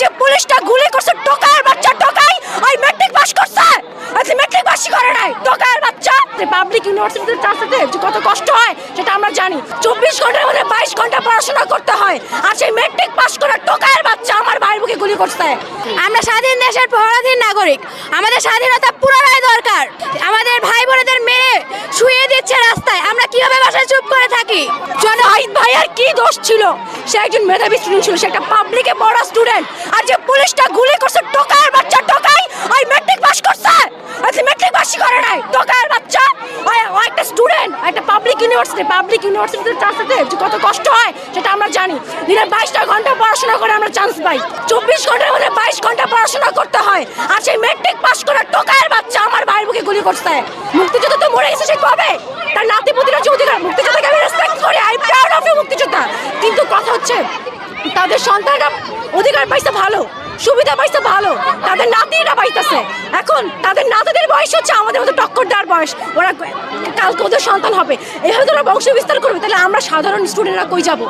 যে পুলিশটা গুলি করছে টোকার বাচ্চা, টোকাই? ওই ম্যাট্রিক পাস করছে? আজকে ম্যাট্রিক পাসই করে নাই। টোকার বাচ্চা? পাবলিক ইউনিভার্সিটিতে ট্রান্সফারে যে কত কষ্ট হয়, সেটা আমরা জানি। চব্বিশ ঘণ্টার মধ্যে বাইশ ঘণ্টা পড়াশোনা করতে হয়। আর সেই ম্যাট্রিক পাস করা টোকার বাচ্চা আমার ভাইয়ের বুকে গুলি করছে। আমরা স্বাধীন দেশের পরাধীন নাগরিক। আমাদের স্বাধীনতা পুনরায় দরকার। আমাদের ভাই বোনেদের মেরে শুয়ে দিচ্ছে রাস্তায়। কীভাবে বাসায় চুপ করে থাকি? জনহিত ভাইয়ের কি দোষ ছিল? সে একজন মেধাবী স্টুডেন্ট ছিল, সে একটা পাবলিকে পড়া স্টুডেন্ট আর যে পুলিশটা গুলি করছে টোকার বাচ্চা, টোকাই! ওই ম্যাট্রিক পাস করছে! আজকে ম্যাট্রিক পাসই করে নাই টোকার বাচ্চা। ও একটা স্টুডেন্ট একটা পাবলিক ইউনিভার্সিটি পাবলিক ইউনিভার্সিটিতে ট্রান্সফারে যে কত কষ্ট হয়, সেটা আমরা জানি। দিনে বাইশটা ঘণ্টা পড়াশোনা করে আমরা চান্স পাই। চব্বিশ ঘণ্টার মধ্যে বাইশ ঘণ্টা পড়াশোনা করতে হয়। আর সেই ম্যাট্রিক পাস করা টোকার করছে? মুক্তিযুদ্ধ তো মরে গেছে, সে কবে? তার নাতি পুতিরা অধিকার মুক্তিযোদ্ধাকে আমি রেসপেক্ট করি আই প্রাউড অফ ইউ মুক্তিযোদ্ধা। কিন্তু কথা হচ্ছে, তাদের সন্তানরা অধিকার পাইছে ভালো, সুবিধা পাইছে ভালো, তাদের নাতিরা পাইতেছে। এখন তাদের নাতিদের বয়স হচ্ছে আমাদের মতো টক্কর দেওয়ার বয়স। ওরা কালকে ওদের সন্তান হবে। এভাবে ওরা বংশ বিস্তার করবে, তাহলে আমরা সাধারণ স্টুডেন্টরা কই যাব?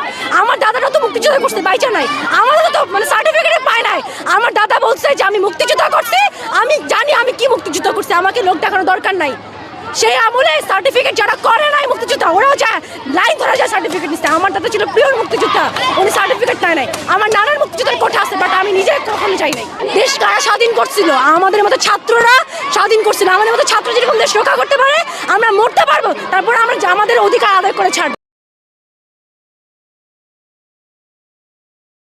আমার দাদারা তো মুক্তিযোদ্ধা করতে বাইচা নাই। আমাদের তো মানে সার্টিফিকেট পায় নাই। আমার দাদা বলছে যে আমি মুক্তিযোদ্ধা করছি আমি জানি আমি কি মুক্তিযুদ্ধ করছি, আমাকে লোক দেখানোর দরকার নাই। সেই আমলে সার্টিফিকেট যারা করে নাই মুক্তিযোদ্ধা, ওরাও যায় লাইন ধরে যায় সার্টিফিকেট নিতে আমার দাদা ছিল পিওর মুক্তিযোদ্ধা, উনি সার্টিফিকেট নেয় নাই। আমার নানার মুক্তিযোদ্ধার কোঠা আছে বাট আমি নিজে কখনো যাই নাই। দেশ কারা স্বাধীন করছিল? আমাদের মতো ছাত্ররা স্বাধীন করছিল। আমাদের মতো ছাত্র যেরকম দেশ রক্ষা করতে পারে, আমরা মরতে পারব। তারপরে আমরা আমাদের অধিকার আদায় করে ছাড়বো।